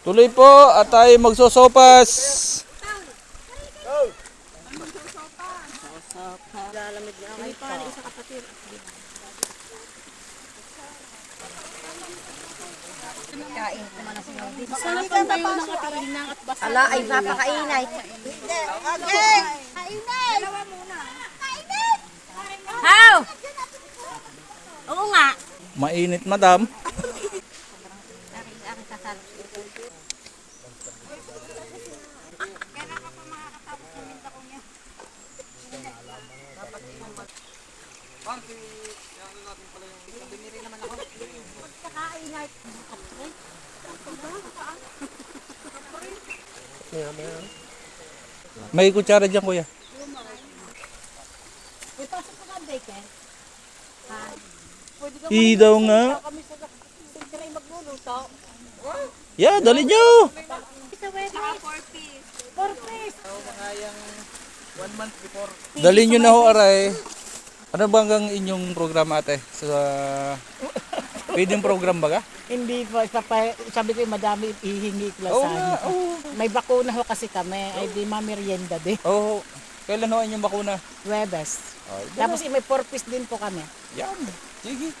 Tuloy po at tayo magsosopas. Ala, ay napakainay. How? Oo nga. Mainit, madam. May kutsara dyan, kuya. Ipasok ko nga bacon. I daw nga. Kami sa sentry magluluto. Yeah, dali nyo. Isa wedding. Four piece. Four piece. Dali nyo na ho, aray. Ano ba hanggang inyong programa, ate? Sa feeding program ba ka? Hindi po, papa, sabi ko yung madami ihingi ko lang Oo sa nga, oo. May bakuna ho kasi kami, ay di mamerienda din. Oo. Kailan ho ang inyong bakuna? Webes. Ay, Tapos may purpose din po kami. Yan. Sige.